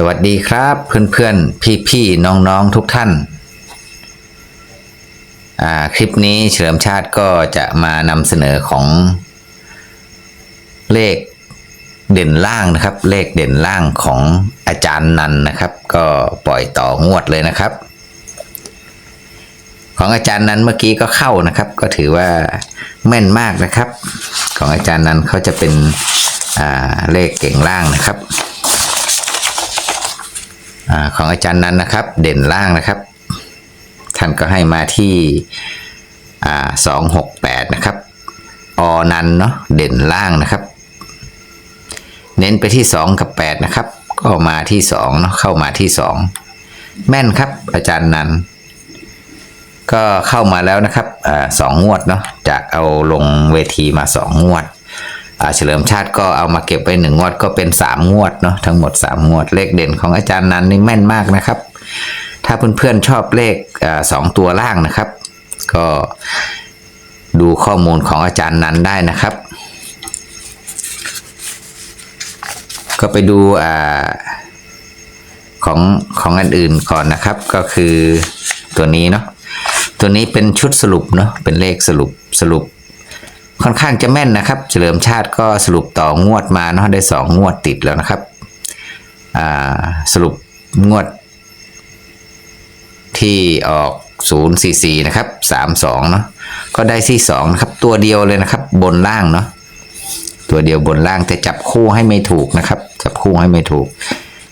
สวัสดีครับเพื่อนๆ พี่ๆ น้องๆ ทุกท่านาคลิปนี้เฉลิมชาติก็จะมานำเสนอของเลขเด่นล่างนะครับ เลขเด่นล่างของอาจารย์นันนะครับ ก็ปล่อยต่องวดเลยนะครับ ของอาจารย์นันเมื่อกี้ก็เข้านะครับ ก็ถือว่าแม่นมากนะครับ ของอาจารย์นันเขาจะเป็นเลขเก่งล่างนะครับ อของอาจารย์นั้นนะครับ เด่นล่างนะครับ ท่านก็ให้มาที่สองหกแปดนะครับอนันเนาะเด่นล่างนะครับ เน้นไปที่สองกับแปดนะครับ ก็มาที่สองเนาะเข้ามาที่สองแม่นครับ อาจารย์นันก็เข้ามาแล้วนะครับสองงวดเนาะจากเอาลงเวทีมาสองงวด เฉลิมชาติก็เอามาเก็บไว้หนึ่งงวดก็เป็นสามงวดเนาะทั้งหมดสามงวดเลขเด่นของอาจารย์นั้นนี่แม่นมากนะครับ ถ้าเพื่อนๆชอบเลขสองตัวล่างนะครับ ก็ดูข้อมูลของอาจารย์นั้นได้นะครับ ก็ไปดูอของของอันอื่นก่อนนะครับ ก็คือตัวนี้เนาะตัวนี้เป็นชุดสรุปเนาะเป็นเลขสรุปสรุป ค่อนข้างจะแม่นนะครับ เฉลิมชาติก็สรุปต่องวดมาเนาะได้สองงวดติดแล้วนะครับสรุปงวด ที่ออก 044 นะครับ 32 เนาะก็ได้ที่2นะครับ ตัวเดียวเลยนะครับ บนล่างเนาะตัวเดียวบนล่างแต่จับคู่ให้ไม่ถูกนะครับ จับคู่ให้ไม่ถูก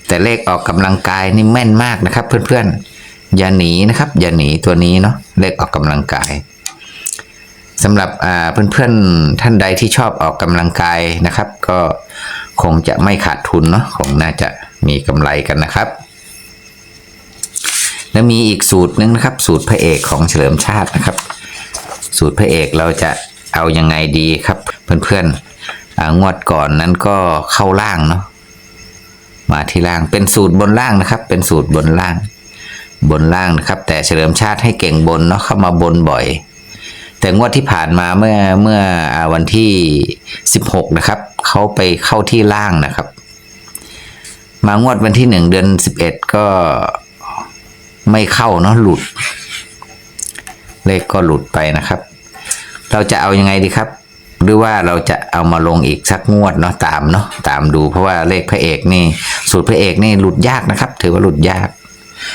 แต่เลขออกกำลังกายนี่แม่นมากนะครับ เพื่อนๆอย่าหนีนะครับ อย่าหนีตัวนี้เนาะเลขออกกำลังกาย สำหรับเพื่อนๆท่านใดที่ชอบออกกำลังกายนะครับ ก็คงจะไม่ขาดทุนเนาะคงน่าจะมีกำไรกันนะครับ แล้วมีอีกสูตรหนึงนะครับ สูตรพระเอกของเฉลิมชาตินะครับ สูตรพระเอกเราจะเอายังไงดีครับเพื่อนๆงวดก่อนนั้นก็เข้าล่างเนาะมาที่ล่างเป็นสูตรบนล่างนะครับ เป็นสูตรบนล่าง บนล่างนะครับ แต่เฉลิมชาติให้เก่งบนเนาะเข้ามาบนบ่อย แต่งวดที่ผ่านมาเมื่อเมื่อวันที่ 16 นะครับ เขาไปเข้าที่ล่างนะครับ มางวดวันที่ 1 เดือน 11 ก็ไม่เข้าเนาะหลุด เลขก็หลุดไปนะครับ เราจะเอายังไงดีครับ หรือว่าเราจะเอามาลงอีกสักงวดเนาะตามเนาะตามดูเพราะว่าเลขพระเอกนี่ สูตรพระเอกนี่หลุดยากนะครับ ถือว่าหลุดยาก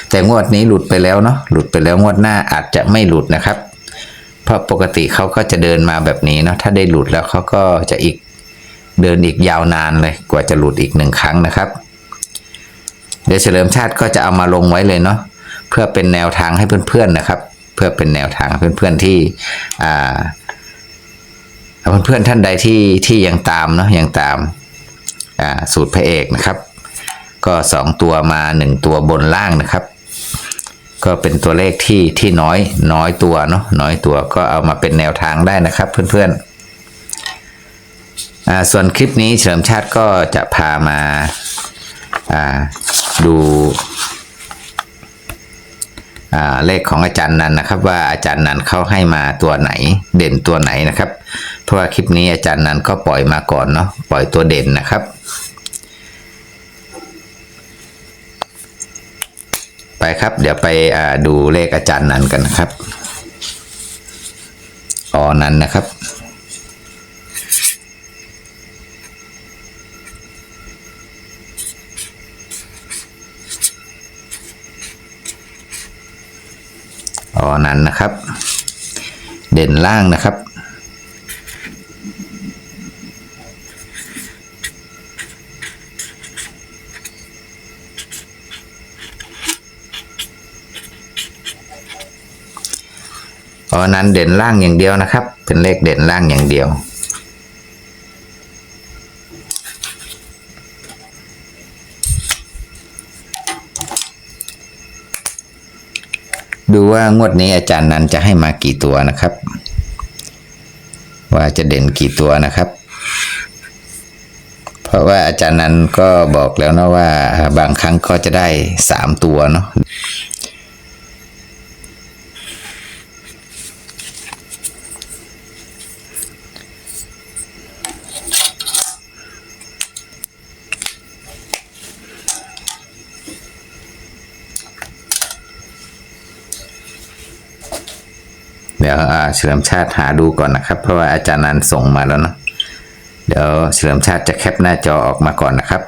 แต่งวดนี้หลุดไปแล้วเนาะหลุดไปแล้วงวดหน้าอาจจะไม่หลุดนะครับ ราะปกติเขาก็จะเดินมาแบบนี้เนาะถ้าได้หลุดแล้วเขาก็จะอีกเดินอีกยาวนานเลยกว่าจะหลุดอีกหนึ่งครั้งนะครับ เดี๋ยวเฉลิมชาติก็จะเอามาลงไว้เลยเนาะเพื่อเป็นแนวทางให้เพื่อนๆนะครับ เพื่อเป็นแนวทางเพื่อนๆที่อ่าเพื่อนๆท่านใดที่ที่ยังตามเนาะยังตามสูตรพระเอกนะครับ ก็สองตัวมาหนึ่งตัวบนล่างนะครับ ก็เป็นตัวเลขที่ที่น้อยน้อยตัวเนาะน้อยตัวก็เอามาเป็นแนวทางได้นะครับเพื่อนๆส่วนคลิปนี้เฉลิมชาติก็จะพามาดูเลขของอาจารย์นันนะครับ ว่าอาจารย์นันเขาให้มาตัวไหนเด่นตัวไหนนะครับ เพราะว่าคลิปนี้อาจารย์นันก็ปล่อยมาก่อนเนาะปล่อยตัวเด่นนะครับ ไปครับ เดี๋ยวไปดูเลขอาจารย์นันกันนะครับออนันนะครับออนันนะครับ เด่นล่างนะครับ ราะนั้นเด่นล่างอย่างเดียวนะครับ เป็นเลขเด่นล่างอย่างเดียว ดูว่างวดนี้อาจารย์นันจะให้มากี่ตัวนะครับ ว่าจะเด่นกี่ตัวนะครับ เพราะว่าอาจารย์นันก็บอกแล้วนะว่าบางครั้งก็จะได้สามตัวเนาะ เดี๋ยวเฉลิมชาติหาดูก่อนนะครับ เพราะว่าอาจารย์นันส่งมาแล้วเนาะเดี๋ยวเฉลิมชาติจะแคปหน้าจอออกมาก่อนนะครับ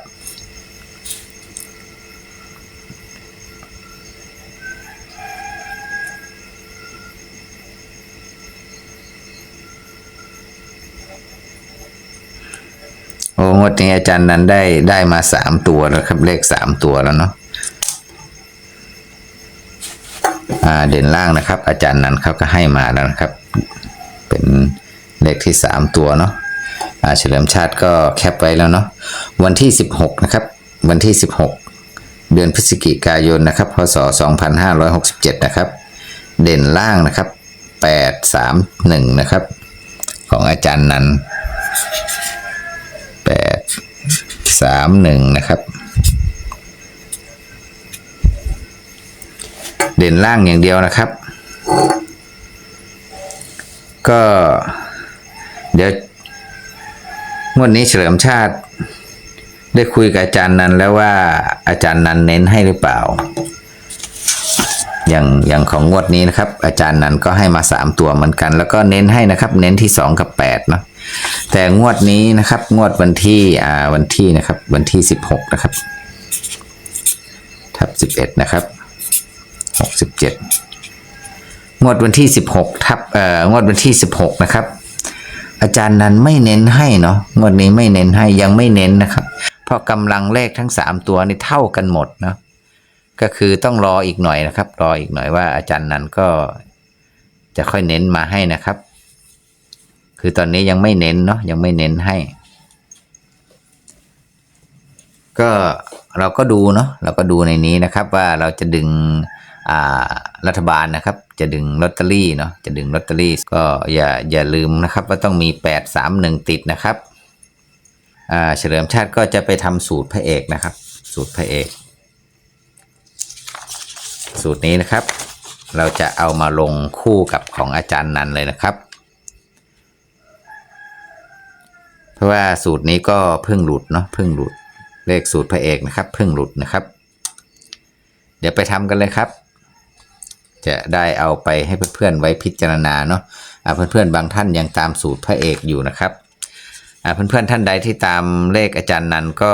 โอ้งวดนี้อาจารย์นั้นได้ได้มาสามตัวแล้วครับเลขสามตัวแล้วเนาะอ่า เด่นล่างนะครับ อาจารย์นั้นเขาก็ให้มาแล้วนะครับ เป็นเลขที่สามตัวเนาะเฉลิมชาติก็แคปไว้แล้วเนาะวันที่สิบหกนะครับ วันที่สิบหกเดือนพฤศจิกายนนะครับพศสองพันห้าร้อยหกสิบเจ็ดนะครับ เด่นล่างนะครับแปดสามหนึ่งนะครับ ของอาจารย์นันแปดสามหนึ่งนะครับ เด่นล่างอย่างเดียวนะครับ ก็เดี๋ยวงวดนี้เฉลิมชาติ ได้คุยกับอาจารย์นันแล้วว่าอาจารย์นันเน้นให้หรือเปล่า อย่างอย่างของงวดนี้นะครับ อาจารย์นันก็ให้มาสามตัวเหมือนกัน แล้วก็เน้นให้นะครับ เน้นที่สองกับแปดเนาะแต่งวดนี้นะครับ งวดวันที่อ่าวันที่นะครับ วันที่สิบหกนะครับ ทับสิบเอ็ดนะครับ หกสิบเจ็ดงวดวันที่สิบหกทับเอ่องวดวันที่สิบหกนะครับ อาจารย์นั้นไม่เน้นให้เนาะงวดนี้ไม่เน้นให้ยังไม่เน้นนะครับ เพราะกำลังเลขทั้งสามตัวนี่เท่ากันหมดเนาะก็คือต้องรออีกหน่อยนะครับ รออีกหน่อยว่าอาจารย์นั้นก็จะค่อยเน้นมาให้นะครับ คือตอนนี้ยังไม่เน้นเนาะยังไม่เน้นให้ ก็เราก็ดูเนาะเราก็ดูในนี้นะครับว่าเราจะดึง รัฐบาลนะครับ จะดึงลอตเตอรี่เนาะจะดึงลอตเตอรี่ก็อย่าอย่าลืมนะครับว่าต้องมีแปดสามหนึ่งติดนะครับเฉลิมชาติก็จะไปทำสูตรพระเอกนะครับ สูตรพระเอก สูตรนี้นะครับ เราจะเอามาลงคู่กับของอาจารย์นันเลยนะครับ เพราะว่าสูตรนี้ก็เพิ่งหลุดเนาะเพิ่งหลุดเลขสูตรพระเอกนะครับ เพิ่งหลุดนะครับ เดี๋ยวไปทำกันเลยครับ จะได้เอาไปให้เพื่อนๆไว้พิจารณาเนาะเพื่อนๆบางท่านยังตามสูตรพระเอกอยู่นะครับเพื่อนๆท่านใดที่ตามเลขอาจารย์นันก็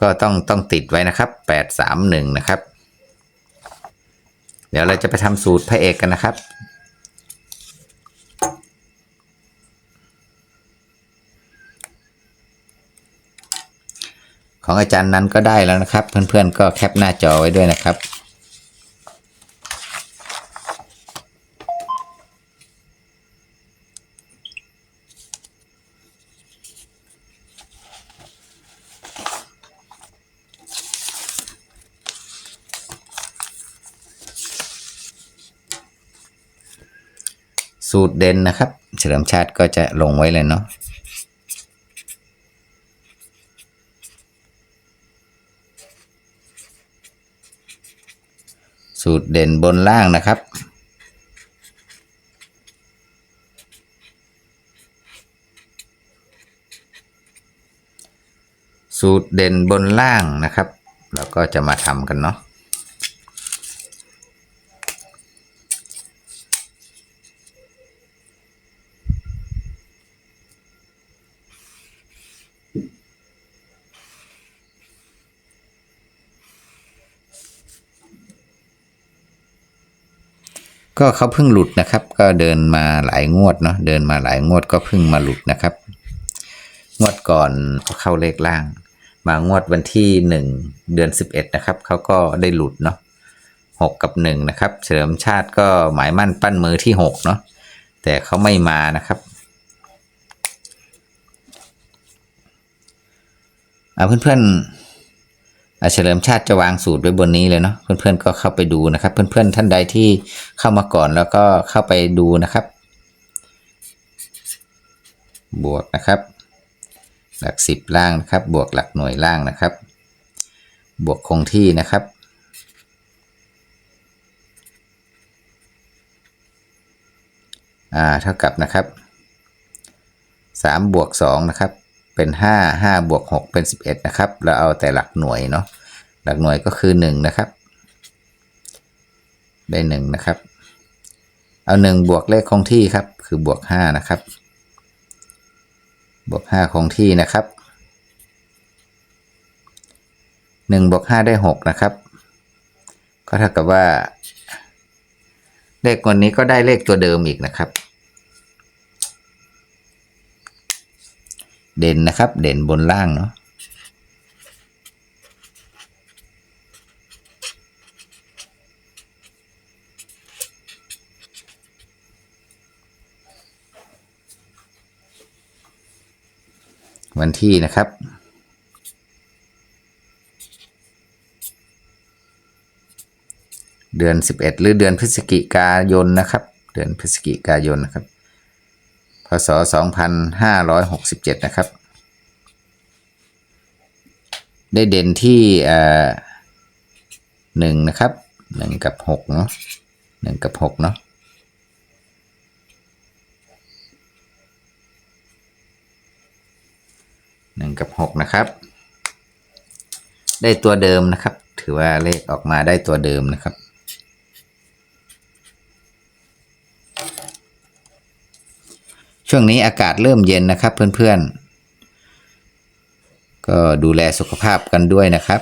ก็ต้องต้องติดไว้นะครับแปดสามหนึ่งนะครับ เดี๋ยวเราจะไปทำสูตรพระเอกกันนะครับของอาจารย์นั้นก็ได้แล้วนะครับ เพื่อนๆก็แคปหน้าจอไว้ด้วยนะครับ สูตรเด่นนะครับ เฉลิมชาติก็จะลงไว้เลยเนาะสูตรเด่นบนล่างนะครับ สูตรเด่นบนล่างนะครับ เราก็จะมาทำกันเนาะ ก็เขาเพิ่งหลุดนะครับ ก็เดินมาหลายงวดเนาะเดินมาหลายงวดก็เพิ่งมาหลุดนะครับ งวดก่อนก็เข้าเลขล่าง มางวดวันที่หนึ่งเดือนสิบเอ็ดนะครับเขาก็ได้หลุดเนาะหกกับหนึ่งนะครับ เฉลิมชาติก็หมายมั่นปั้นมือที่หกเนาะแต่เขาไม่มานะครับเอาเพื่อนๆ เฉลิมชาติจะวางสูตรไว้บนนี้เลยเนาะเพื่อนๆก็เข้าไปดูนะครับ เพื่อนๆท่านใดที่เข้ามาก่อนแล้วก็เข้าไปดูนะครับ บวกนะครับ หลักสิบล่างนะครับ บวกหลักหน่วยล่างนะครับ บวกคงที่นะครับ อ่าเท่ากับนะครับสามบวกสองนะครับ เป็นห้าห้าบวกหกเป็นสิบเอ็ดนะครับ เราเอาแต่หลักหน่วยเนาะหลักหน่วยก็คือหนึ่งนะครับ ได้หนึ่งนะครับ เอาหนึ่งบวกเลขคงที่ครับ คือบวกห้านะครับ บวกห้าคงที่นะครับหนึ่งบวกห้าได้หกนะครับ ก็เท่ากับว่า เลขวันนี้ก็ได้เลขตัวเดิมอีกนะครับ เด่นนะครับ เด่นบนล่างเนาะวันที่นะครับ เดือน 11 หรือเดือนพฤศจิกายนนะครับ เดือนพฤศจิกายนนะครับ พศ 2567 นะครับ ได้เด่นที่เอ่อหนึ่งนะครับหนึ่งกับหกเนาะหนึ่งกับหกเนาะหนึ่งกับหกนะครับ ได้ตัวเดิมนะครับ ถือว่าเลขออกมาได้ตัวเดิมนะครับ ช่วงนี้อากาศเริ่มเย็นนะครับเพื่อนๆ ก็ดูแลสุขภาพกันด้วยนะครับ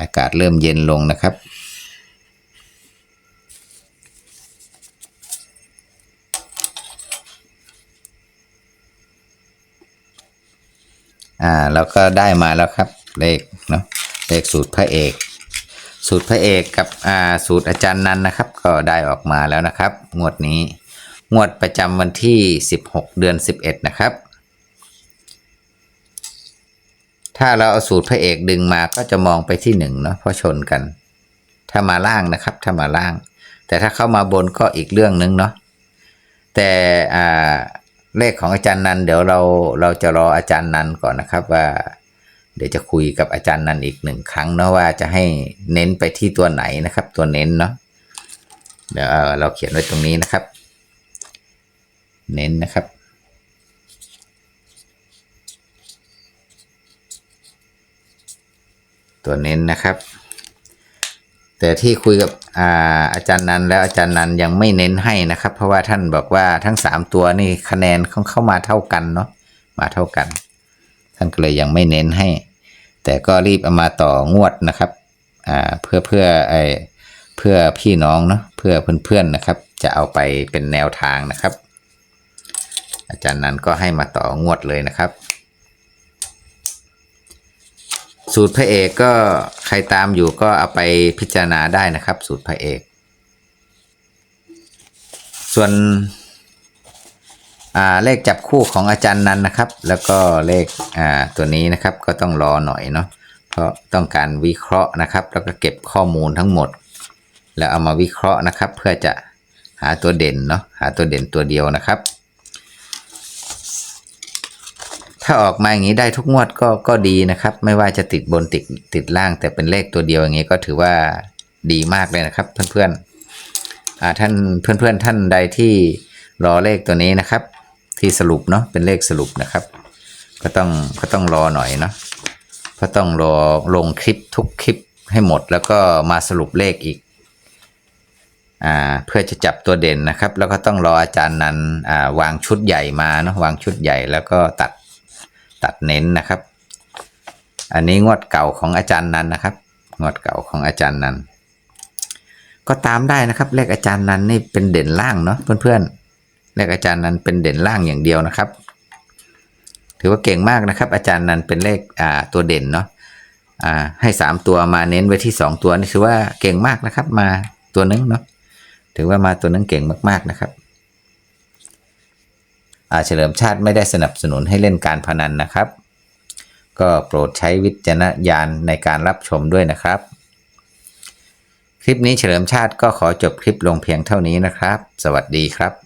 อากาศเริ่มเย็นลงนะครับ อ่าแล้วก็ได้มาแล้วครับเลขเนาะเลขสูตรพระเอก สูตรพระเอกกับอ่าสูตรอาจารย์นันนะครับ ก็ได้ออกมาแล้วนะครับ งวดนี้ งวดประจำวันที่ 16 เดือน 11 นะครับ ถ้าเราเอาสูตรพระเอกดึงมาก็จะมองไปที่หนึ่งเนาะเพราะชนกัน ถ้ามาล่างนะครับถ้ามาล่าง แต่ถ้าเข้ามาบนก็อีกเรื่องนึงเนาะแต่เลขของอาจารย์นันเดี๋ยวเราเราจะรออาจารย์นันก่อนนะครับว่า เดี๋ยวจะคุยกับอาจารย์นันอีกหนึ่งครั้งเนาะว่าจะให้เน้นไปที่ตัวไหนนะครับ ตัวเน้นเนาะเดี๋ยวเราเขียนไว้ตรงนี้นะครับ เน้นนะครับ ตัวเน้นนะครับ แต่ที่คุยกับอาอาจารย์นันแล้วอาจารย์นันยังไม่เน้นให้นะครับ เพราะว่าท่านบอกว่าทั้งสามตัวนี่คะแนนเขาเข้ามาเท่ากันเนาะมาเท่ากัน ท่านก็เลยยังไม่เน้นให้ แต่ก็รีบเอามาต่องวดนะครับเพื่อเพื่อไอเพื่อพี่น้องเนาะเพื่อเพื่อนๆนะครับ จะเอาไปเป็นแนวทางนะครับ อาจารย์นั้นก็ให้มาต่องวดเลยนะครับ สูตรพระเอกก็ใครตามอยู่ก็เอาไปพิจารณาได้นะครับ สูตรพระเอก ส่วนเลขจับคู่ของอาจารย์นันนะครับ แล้วก็เลขตัวนี้นะครับก็ต้องรอหน่อยเนาะเพราะต้องการวิเคราะห์นะครับ แล้วก็เก็บข้อมูลทั้งหมด แล้วเอามาวิเคราะห์นะครับ เพื่อจะหาตัวเด่นเนาะหาตัวเด่นตัวเดียวนะครับ ถ้าออกมาอย่างนี้ได้ทุกงวดก็ก็ดีนะครับ ไม่ว่าจะติดบนติดติดล่าง แต่เป็นเลขตัวเดียวอย่างนี้ก็ถือว่าดีมากเลยนะครับ เพื่อนๆอ่าท่านเพื่อนๆท่านใดที่รอเลขตัวนี้นะครับ ที่สรุปเนาะเป็นเลขสรุปนะครับ ก็ต้องก็ต้องรอหน่อยเนาะเพราะต้องรอลงคลิปทุกคลิปให้หมดแล้วก็มาสรุปเลขอีกอเพื่อจะจับตัวเด่นนะครับ แล้วก็ต้องรออาจารย์นั้นวางชุดใหญ่มาเนาะวางชุดใหญ่แล้วก็ตัด ตัดเน้นนะครับ อันนี้งวดเก่าของอาจารย์นันนะครับ งวดเก่าของอาจารย์นันก็ตามได้นะครับ เลขอาจารย์นันนี่เป็นเด่นล่างเนาะเพื่อนๆเลขอาจารย์นันเป็นเด่นล่างอย่างเดียวนะครับ ถือว่าเก่งมากนะครับ อาจารย์นันเป็นเลขอ่าตัวเด่นเนาะอ่าให้สามตัวมาเน้นไว้ที่สองตัวนี่ถือว่าเก่งมากนะครับ มาตัวนึงเนาะถือว่ามาตัวนั้นเก่งมากๆนะครับ เฉลิมชาติไม่ได้สนับสนุนให้เล่นการพนันนะครับ ก็โปรดใช้วิจารณญาณในการรับชมด้วยนะครับ คลิปนี้เฉลิมชาติก็ขอจบคลิปลงเพียงเท่านี้นะครับ สวัสดีครับ